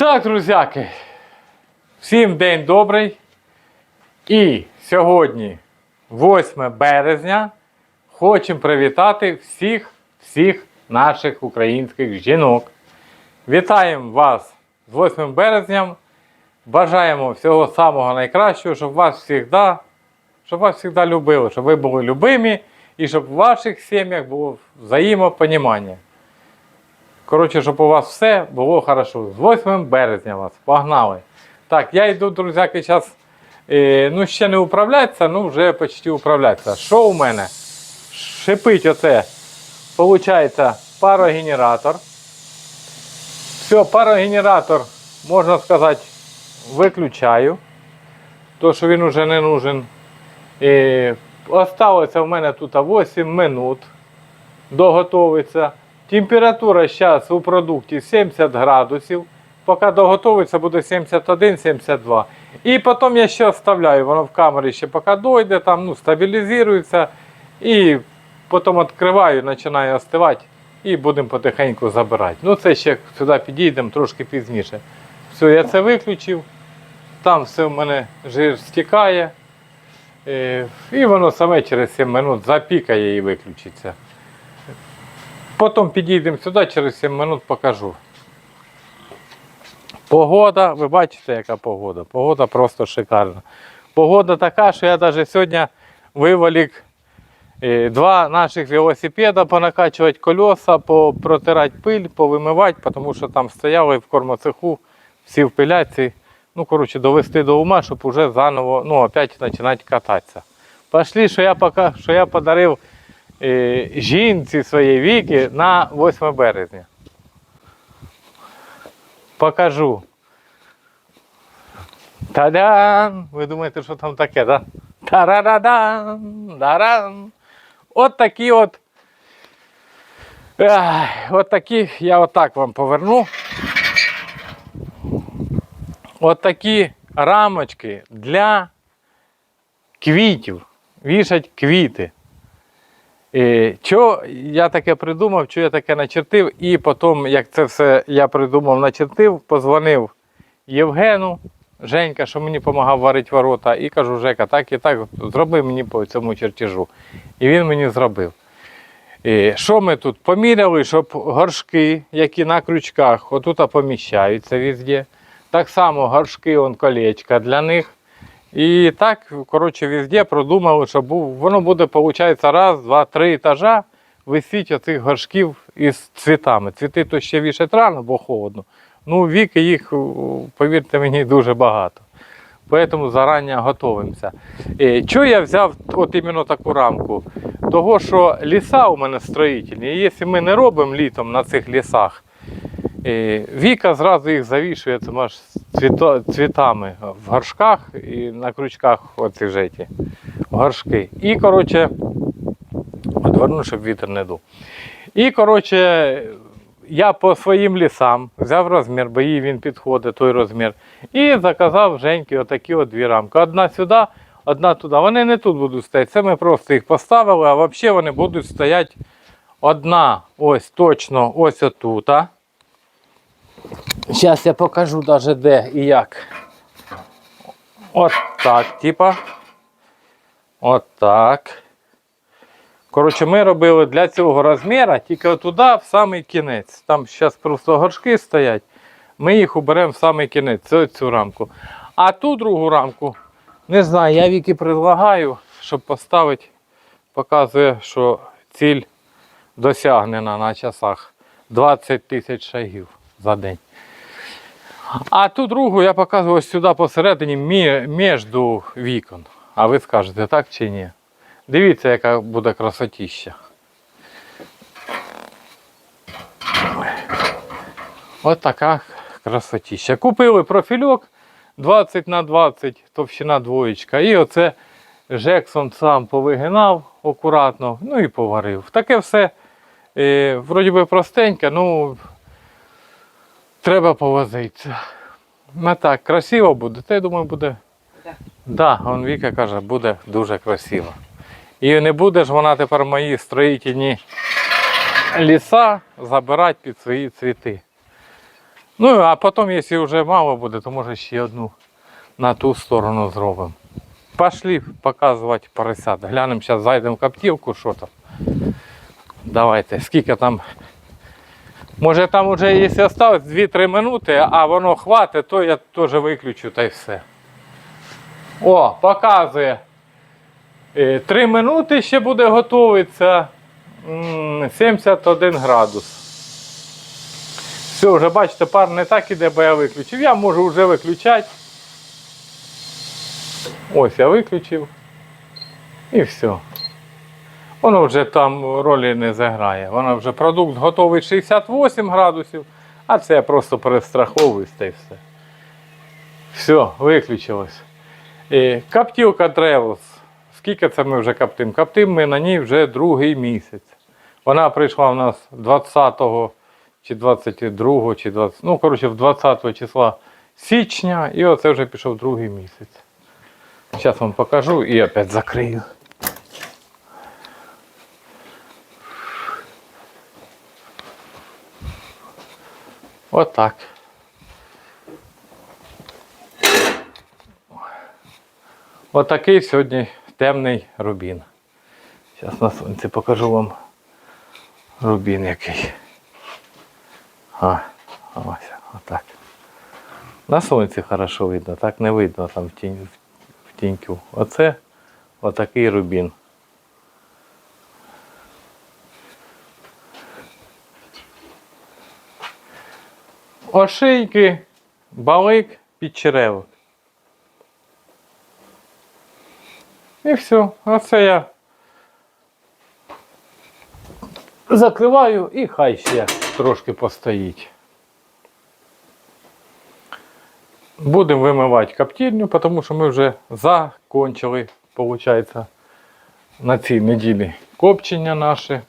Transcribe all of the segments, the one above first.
Так, друзяки, всім день добрий. І сьогодні, 8 березня, хочемо привітати всіх, всіх наших українських жінок. Вітаємо вас з 8 березням. Бажаємо всього самого найкращого, щоб вас завжди, щоб вас завжди любили, щоб ви були любимі і щоб в ваших сім'ях було взаємопонімання. Коротше, щоб у вас все було хорошо. З 8 березня вас. Погнали. Так, я йду, друзяки, зараз. Е, ну, ще не управлятися, ну вже почти управлятися. Що у мене? Шипить оце. Получається парогенератор. Все, парогенератор, можна сказати, виключаю. То, що він вже не нужен. Е, осталося в мене тут 8 минут. Доготовиться. Температура зараз у продукті 70 градусів. Поки доготовиться, буде 71-72. І потім я ще оставляю, воно в камері ще поки дойде, там ну, стабілізується. І потім відкриваю, починаю остивати і будемо потихеньку забирати. Ну це ще сюди підійдемо трошки пізніше. Все, я це виключив. Там все в мене жир стікає. Е, І воно саме через 7 минут запікає і виключиться. Потім підійдемо сюди, через 7 минут покажу. Погода, ви бачите, яка погода. Погода просто шикарна. Погода така, що я навіть сьогодні вивалік е, два наших велосипеда понакачувати колеса, протирати пиль, повимивати, тому що там стояли в кормоцеху всі в пиляці. Ну, коротше, довести до ума, щоб уже заново ну, опять починати кататися. Пошли, що я, пока, що я подарив жінці своєї віки на 8 березня. Покажу. Та-дан! Ви думаєте, що там таке, да? Та-ра-да-дан! Даран! От такі от. Ай, от такі, я отак вам поверну. От такі рамочки для квітів. Вішать квіти. І, що я таке придумав, що я таке начертив, і потім, як це все я придумав, начертив, позвонив Євгену, Женька, що мені допомагав варити ворота, і кажу, Жека, так і так, зроби мені по цьому чертежу. І він мені зробив. І що ми тут? Поміряли, щоб горшки, які на крючках, отут поміщаються везде. Так само горшки, он колечка для них. І так, коротше, везде продумали, що був, воно буде, виходить, раз, два, три етажа висіть оцих горшків із цвітами. Цвіти то ще вішать рано, бо холодно. Ну, віки їх, повірте мені, дуже багато. Тому зарані готуємося. Чого я взяв от іменно таку рамку? Того, що ліса у мене строїтельні. І якщо ми не робимо літом на цих лісах, Віка зразу їх завішує цими ж цвіто, цвітами в горшках і на крючках оці жеті горшки. І, коротше, одверну, щоб вітер не дув. І, коротше, я по своїм лісам взяв розмір, бо їй він підходить, той розмір. І заказав Женьки отакі от дві рамки. Одна сюди, одна туди. Вони не тут будуть стояти. Це ми просто їх поставили, а взагалі вони будуть стояти одна ось точно ось отут. Зараз я покажу навіть де і як. От так, типа. От так. Коротше, ми робили для цього розміру тільки туди, в самий кінець. Там зараз просто горшки стоять. Ми їх уберемо в самий кінець, цю, цю рамку. А ту другу рамку, не знаю, я віки предлагаю, щоб поставити, показує, що ціль досягнена на часах 20 тисяч шагів за день. А ту другу я показую сюди посередині між вікон. А ви скажете, так чи ні? Дивіться, яка буде красотіща. Ось така красотіща. Купили профільок 20 на 20, товщина двоєчка. І оце Жексон сам повигинав акуратно, ну і поварив. Таке все, е, вроді би простеньке, ну треба повозитися. Ну так, красиво буде, та я думаю, буде. Да. Да, он Віка каже, буде дуже красиво. І не буде ж вона тепер мої строїтельні ліса забирати під свої цвіти. Ну, а потім, якщо вже мало буде, то може ще одну на ту сторону зробимо. Пошли показувати поросят. Глянемо, зараз зайдемо в коптівку, що там. Давайте, скільки там. Може там вже, якщо осталось 2-3 минути, а воно хватить, то я теж виключу та й все. О, показує. 3 минути ще буде готуватися. 71 градус. Все, вже бачите, пар не так іде, бо я виключив. Я можу вже виключати. Ось я виключив. І все. Воно вже там ролі не заграє. Воно вже продукт готовий 68 градусів, а це я просто перестраховуюсь та й все. Все, виключилось. І Каптівка Тревелс. Скільки це ми вже коптимо? Коптимо ми на ній вже другий місяць. Вона прийшла в нас 20 чи 22, чи 20, ну, коротше, в 20 числа січня, і оце вже пішов другий місяць. Зараз вам покажу і опять закрию. Отак. Отакий сьогодні темний рубін. Зараз на сонці покажу вам рубін який. А, ось, отак. На сонці хорошо видно, так не видно там в, тінь, в тіньку. Оце отакий рубін. Ошейки, балик, підчеревок. І все. Оце я закриваю і хай ще трошки постоїть. Будемо вимивати коптильню, тому що ми вже закончили, виходить, на цій неділі копчення наше.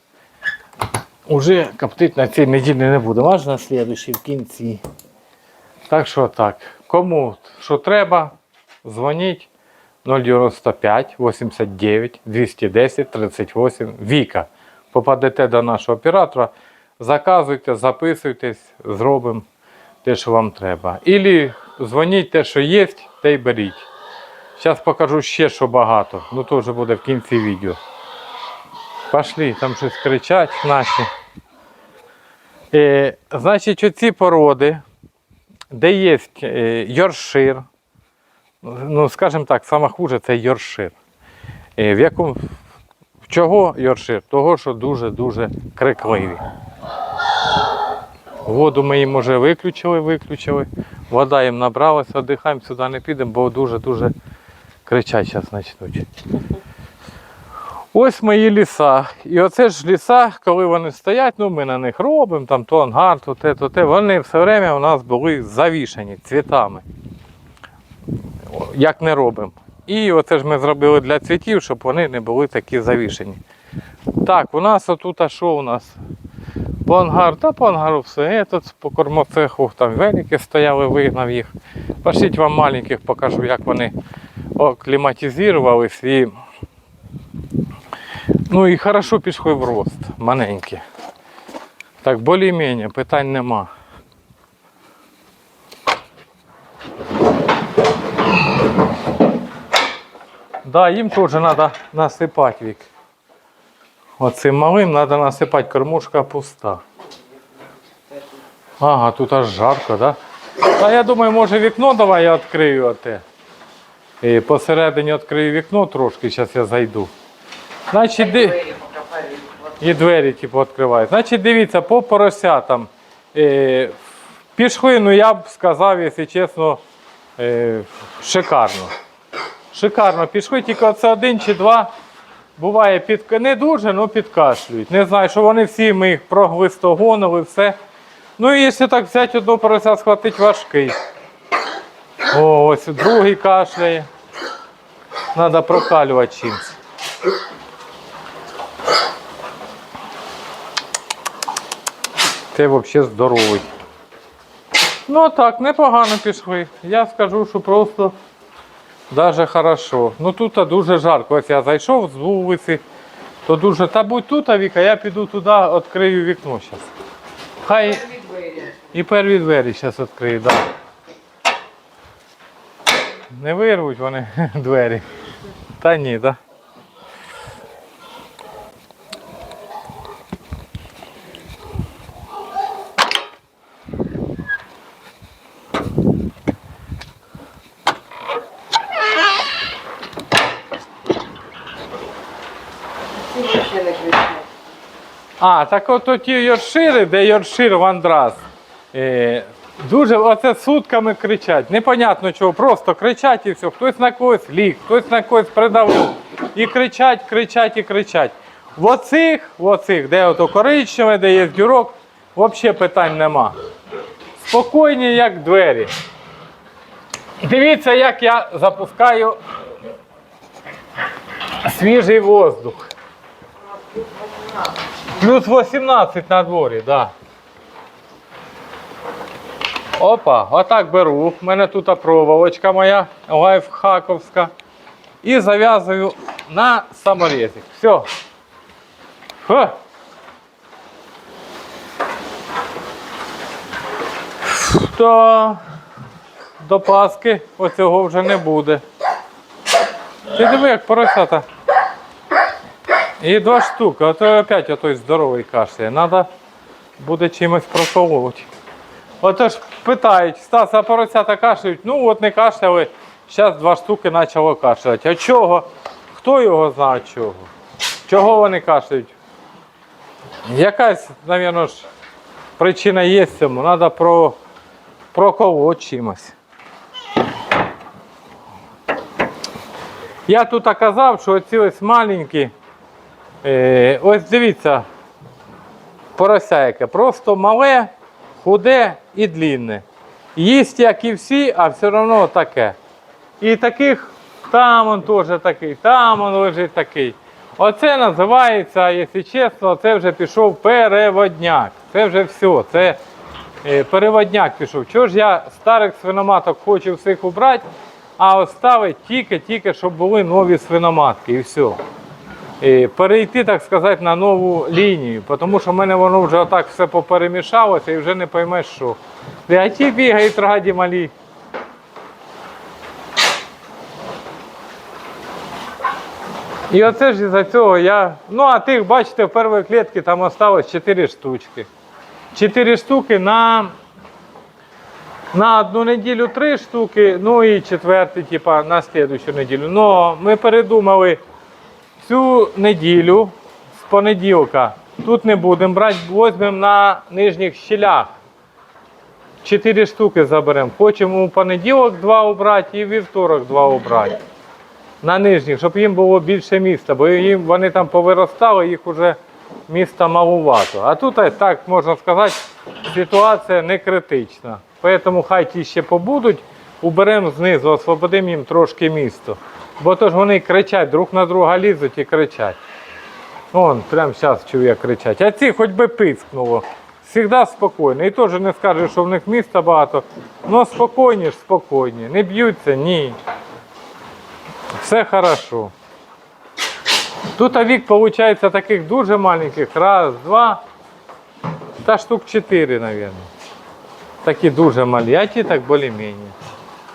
Уже коптити на цій неділі не будемо, аж на слідуючій в кінці. Так що так. Кому що треба, дзвоніть 095 89 210 38 Віка. Попадете до нашого оператора, заказуйте, записуйтесь, зробимо те, що вам треба. Ілі дзвоніть те, що є, те й беріть. Зараз покажу ще, що багато. Ну то вже буде в кінці відео. Пошли, там щось кричать наші. Е, значить, оці породи, де є е, йоршир, ну, скажімо так, саме хуже це йоршир. Е, в якому, чого йоршир? Того, що дуже-дуже крикливі. Воду ми їм вже виключили, виключили. Вода їм набралася, віддихаємо, сюди не підемо, бо дуже-дуже кричать зараз почнуть. Ось мої ліса. І оце ж ліса, коли вони стоять, ну ми на них робимо, там то ангар, то те, то те, вони все время у нас були завішані цвітами. Як не робимо. І оце ж ми зробили для цвітів, щоб вони не були такі завішані. Так, у нас отут, а що у нас? По ангару, та по ангару все. Этот, по кормоцеху там велики стояли, вигнав їх. Пошліть вам маленьких покажу, як вони окліматизувались Ну і хорошо пішли в рост, маленькі. Так, більш-менш, питань нема. Да, їм теж треба насипати вік. Оцим малим треба насипати, кормушка пуста. Ага, тут аж жарко, да? Та я думаю, може вікно давай я відкрию оте. І посередині відкрию вікно трошки, зараз я зайду. Значить, ди... і двері типу, відкривають. Значить, дивіться, по поросятам. Е, пішли, ну я б сказав, якщо чесно, е, шикарно. Шикарно пішли, тільки оце один чи два. Буває під не дуже, але підкашлюють. Не знаю, що вони всі ми їх проглистогонили, все. Ну і якщо так взяти одного порося, схватить важкий. О, ось другий кашляє. Треба прокалювати чимось. Це взагалі здоровий. Ну так, непогано пішли. Я скажу, що просто даже хорошо. Ну тут дуже жарко. Ось я зайшов з вулиці, то дуже. Та будь тут, а Віка, я піду туди, відкрию вікно зараз. Хай. І перві двері зараз відкрию, так. Да. Не вирвуть вони двері. Та ні, так. Да. А, так от ті Йоршири, де Йоршир Вандрас. Е, дуже оце сутками кричать. Непонятно чого, просто кричать і все. Хтось на когось ліг, хтось на когось придавив. І кричать, кричать і кричать. В оцих, в оцих, де ото коричневе, де є дюрок, взагалі питань нема. Спокійні, як двері. Дивіться, як я запускаю свіжий воздух. Плюс 18 на дворі, так. Да. Опа, отак беру. У мене тут проволочка моя, лайфхаковська. І зав'язую на саморезик. Все. Фу. То до Паски оцього вже не буде. Ти диви, як поросята. І два штуки, а то опять отой здоровий кашляє. Надо буде чимось проколоти. Отож питають, Стас, а поросята кашляють? Ну от не кашляли, зараз два штуки почало кашляти. А чого? Хто його знає чого? Чого вони кашляють? Якась, мабуть, ж, причина є цьому. Треба про, проколоти чимось. Я тут казав, що оці ось маленькі. Е, ось дивіться, порося яке. Просто мале, худе і длінне. Їсть, як і всі, а все одно таке. І таких там он теж такий, там он лежить такий. Оце називається, якщо чесно, це вже пішов переводняк. Це вже все. Це е, переводняк пішов. Чого ж я старих свиноматок хочу всіх убрати, а оставити тільки-тільки, щоб були нові свиноматки і все. І перейти, так сказати, на нову лінію, тому що в мене воно вже отак все поперемішалося і вже не поймеш, що. А ті бігають раді малі. І оце ж із-за цього я. Ну, а тих, бачите, в першій клітці там осталось 4 штучки. 4 штуки на на одну неділю 3 штуки, ну і четвертий, типа, на слідущу неділю. Но ми передумали цю неділю з понеділка тут не будемо брати, візьмемо на нижніх щілях. Чотири штуки заберемо. Хочемо у понеділок два обрати і вівторок два обрати. На нижніх, щоб їм було більше міста, бо їм вони там повиростали, їх вже міста малувато. А тут а, так можна сказати, ситуація не критична. Тому хай ті ще побудуть, уберемо знизу, освободимо їм трошки місто. Бо то ж вони кричать, друг на друга лізуть і кричать. Вон, прямо зараз чую, як кричать. А ці хоч би пискнуло. Всегда спокійно. І теж не скажеш, що в них міста багато. Ну спокійні ж, спокійні. Не б'ються, ні. Все хорошо. Тут вік, виходить, таких дуже маленьких. Раз, два. Та штук чотири, мабуть. Такі дуже малі, а ті так більш-менш.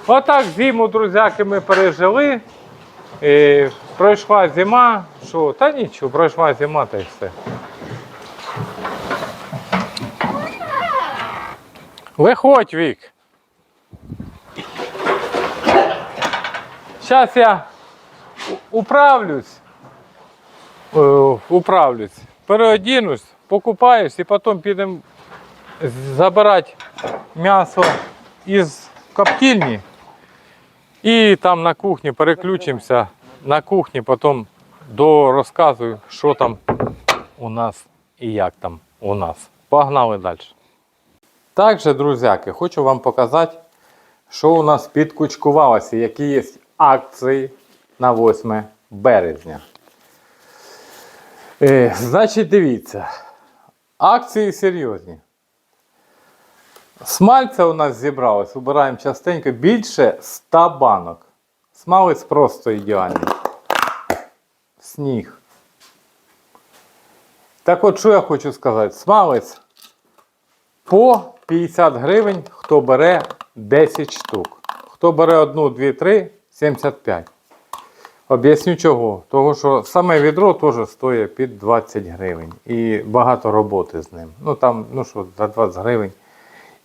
Отак зиму, друзяки, ми пережили. І пройшла зима. Що? Та нічого, пройшла зима та й все. Виходь, Вік. Зараз я управлюсь. Е, Управлюсь. Переодінусь, покупаюсь і потім підемо забирати м'ясо із коптильні. І там на кухні переключимося. На кухні потім розказую, що там у нас і як там у нас. Погнали далі. Також, друзяки, хочу вам показати, що у нас підкучкувалося, які є акції на 8 березня. Е, значить, дивіться, акції серйозні. Смальця у нас зібралось, убираємо частенько, більше 100 банок. Смалець просто ідеальний. Сніг. Так от, що я хочу сказати? Смалець по 50 гривень, хто бере 10 штук. Хто бере одну, дві, три, 75. Об'ясню чого. Того, що саме відро теж стоїть під 20 гривень. І багато роботи з ним. Ну там, ну що, за 20 гривень.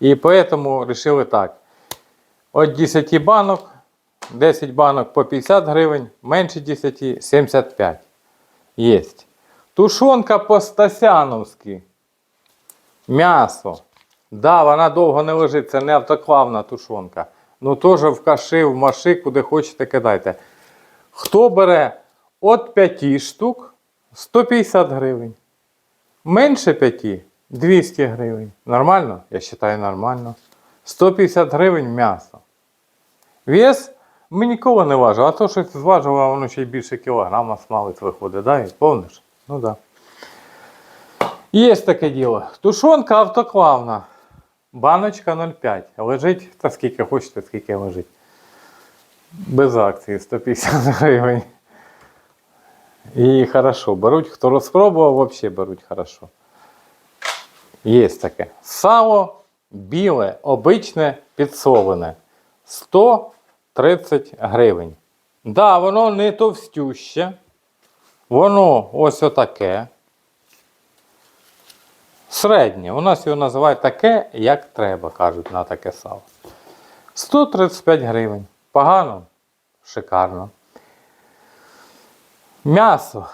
І тому вирішили так. От 10 банок, 10 банок по 50 гривень, менше 10 75. Єсть. Тушонка по-стасяновськи. М'ясо. Да, вона довго не лежить, це не автоклавна тушонка. Ну теж в каши, в маши, куди хочете, кидайте. Хто бере от 5 штук 150 гривень. Менше 5 200 гривень. Нормально? Я вважаю нормально. 150 гривень м'ясо. Вес ми ніколи не важили, а то щось зважили, а воно ще й більше кілограма смалець виходить, да? І Помниш? Ну так. Да. Є таке діло. Тушонка автоклавна. Баночка 0,5. Лежить, та скільки хочете, скільки лежить. Без акції 150 гривень. І хорошо. Беруть, хто розпробував, взагалі беруть хорошо. Є таке. Сало біле, обичне, підсолене. 130 гривень. Да, воно не товстюще. Воно ось отаке. Середнє. У нас його називають таке, як треба, кажуть на таке сало. 135 гривень. Погано? Шикарно. М'ясо.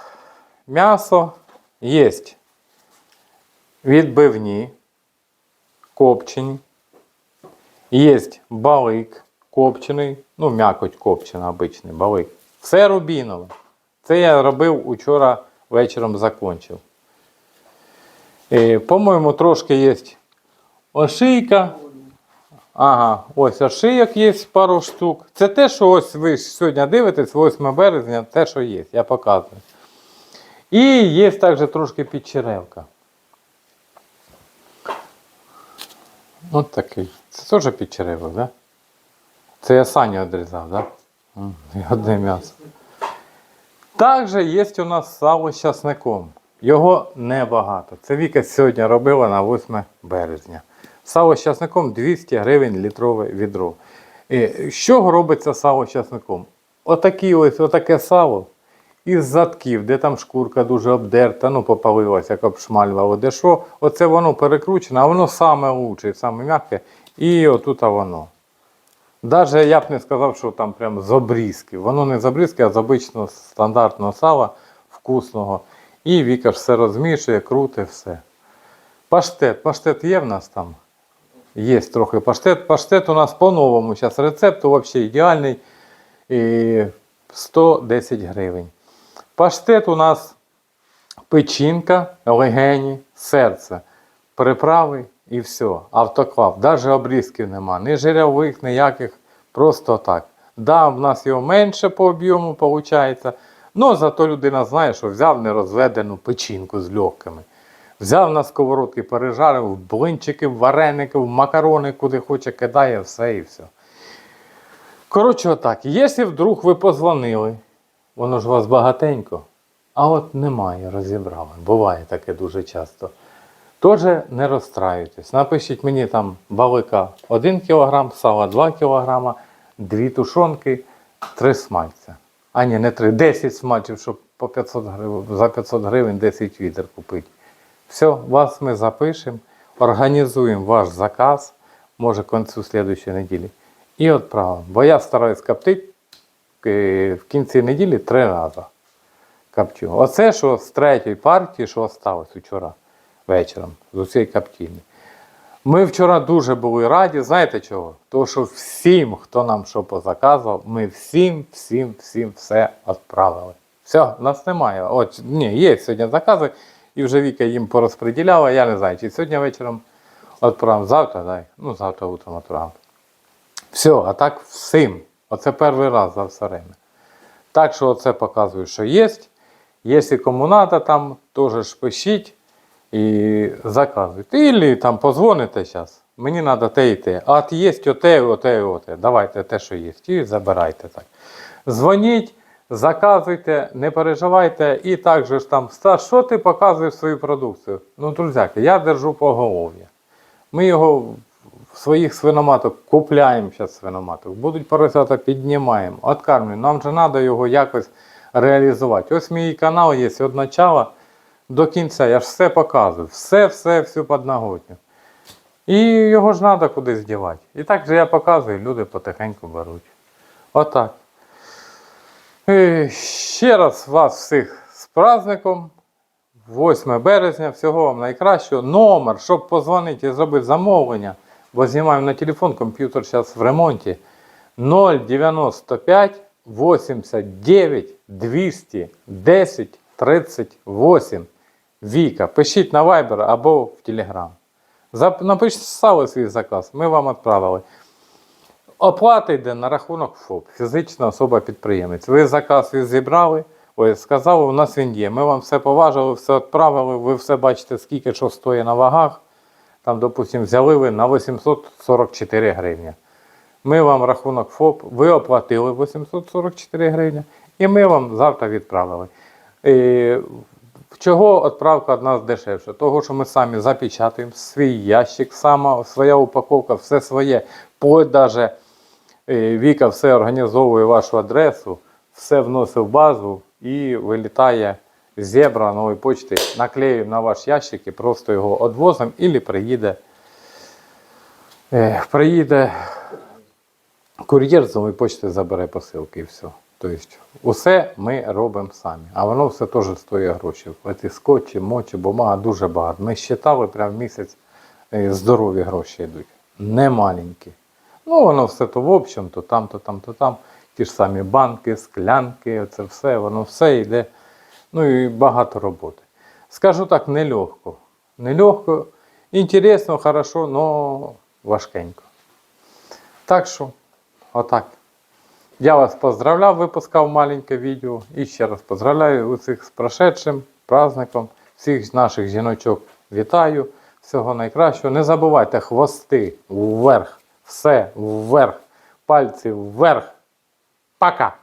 М'ясо є. Відбивні, копчені. Є балик копчений, ну, м'якоть копчена, обичний балик. Це рубінове. Це я робив учора вечором закончив. Е, по-моєму, трошки є ошийка. Ага, ось ошийок є пару штук. Це те, що ось ви сьогодні дивитесь, 8 березня, те, що є, я показую. І є також трошки підчеревка. От такий. Це теж підчеревок, так? Да? Це я Саню відрізав, так? Да? І одне м'ясо. Також є у нас сало з часником. Його небагато. Це Віка сьогодні робила на 8 березня. Сало з часником 200 гривень літрове відро. І з чого робиться сало з часником? Отакі ось, отаке сало із задків, де там шкурка дуже обдерта, ну попалилася, як обшмалювало, де що, оце воно перекручене, а воно саме лучше, саме м'яке, і отут воно. Даже я б не сказав, що там прям з обрізки. Воно не з обрізки, а з обичного стандартного сала, вкусного. І Віка ж все розмішує, круте, все. Паштет. Паштет є в нас там? Є трохи паштет. Паштет у нас по-новому. Зараз рецепту взагалі ідеальний. І 110 гривень. Паштет у нас печінка, легені, серце, приправи і все. Автоклав. Навіть обрізків нема, ні жирявих, ніяких. Просто так. Да, в нас його менше по об'єму виходить. Ну, зато людина знає, що взяв нерозведену печінку з легкими. Взяв на сковородки, пережарив, блинчики, вареники, макарони, куди хоче, кидає, все і все. Коротше, отак, якщо вдруг ви позвонили, воно ж у вас багатенько, а от немає, розібрали. Буває таке дуже часто. Тож не розстраюйтесь. Напишіть мені там балика 1 кг, сала 2 кг, дві тушонки, три смальця. А ні, не три, 10 смальців, щоб по 500 гривень, за 500 гривень 10 відер купити. Все, вас ми запишемо, організуємо ваш заказ, може к концу слідчої неділі, і відправимо. Бо я стараюсь коптити в кінці неділі три рази. Копчу. Оце, що з третьої партії, що осталось вчора вечором, з усієї коптільні. Ми вчора дуже були раді, знаєте чого? Тому що всім, хто нам що позаказував, ми всім, всім, всім все відправили. Все, нас немає. От, ні, є сьогодні закази, і вже Віка їм порозподіляла. Я не знаю, чи сьогодні вечором відправимо, завтра, дай. Ну, завтра утром відправимо. Все, а так всім. Оце перший раз за все время. Так що оце показую, що є. Якщо кому треба, там теж пишіть і заказуйте. Ілі там позвоните зараз. Мені треба те і те. А от є оте, оте, оте. Давайте те, що є. І забирайте так. Дзвоніть, заказуйте, не переживайте. І так же ж там, що ти показуєш свою продукцію? Ну, друзяки, я держу поголов'я. Ми його своїх свиноматок купляємо зараз свиноматок, будуть поросята піднімаємо, откармлюємо. Нам же треба його якось реалізувати. Ось мій канал є від начала до кінця. Я ж все показую. Все, все, всю подноготню. І його ж треба кудись дівати. І так же я показую, люди потихеньку беруть. Отак. Ще раз вас всіх з праздником. 8 березня, всього вам найкращого. Номер, щоб позвонити і зробити замовлення, бо знімаємо на телефон, комп'ютер зараз в ремонті. 095 89 210 38. Віка. Пишіть на Viber або в Telegram. Напишіть свій заказ, ми вам відправили. Оплата йде на рахунок ФОП, фізична особа-підприємець. Ви заказ зібрали, ой, сказали, у нас він є. Ми вам все поважили, все відправили, ви все бачите, скільки що стоїть на вагах. Там, допустимо, взяли ви на 844 гривні. Ми вам рахунок ФОП, ви оплатили 844 гривні, і ми вам завтра відправили. І Чого відправка від нас дешевша? Того, що ми самі запечатуємо свій ящик, сама, своя упаковка, все своє. Вплоть даже Віка все організовує вашу адресу, все вносить в базу і вилітає зебра нової почти, наклеюємо на ваш ящик і просто його відвозимо, або приїде, е, приїде кур'єр з нової почти забере посилки і все. Тобто, усе ми робимо самі. А воно все теж стоїть гроші. Ці скотчі, мочі, бумага дуже багато. Ми считали прям місяць е, здорові гроші йдуть. Не маленькі. Ну, воно все то в общем, то там, то там, то там. Ті ж самі банки, склянки, це все, воно все йде. Ну і багато роботи. Скажу так, нелегко. Нелегко, інтересно, хорошо, но важкенько. Так що, отак. Я вас поздравляв, випускав маленьке відео. І ще раз поздравляю усіх з прошедшим праздником. Всіх наших жіночок вітаю. Всього найкращого. Не забувайте хвости вверх. Все вверх. Пальці вверх. Пока!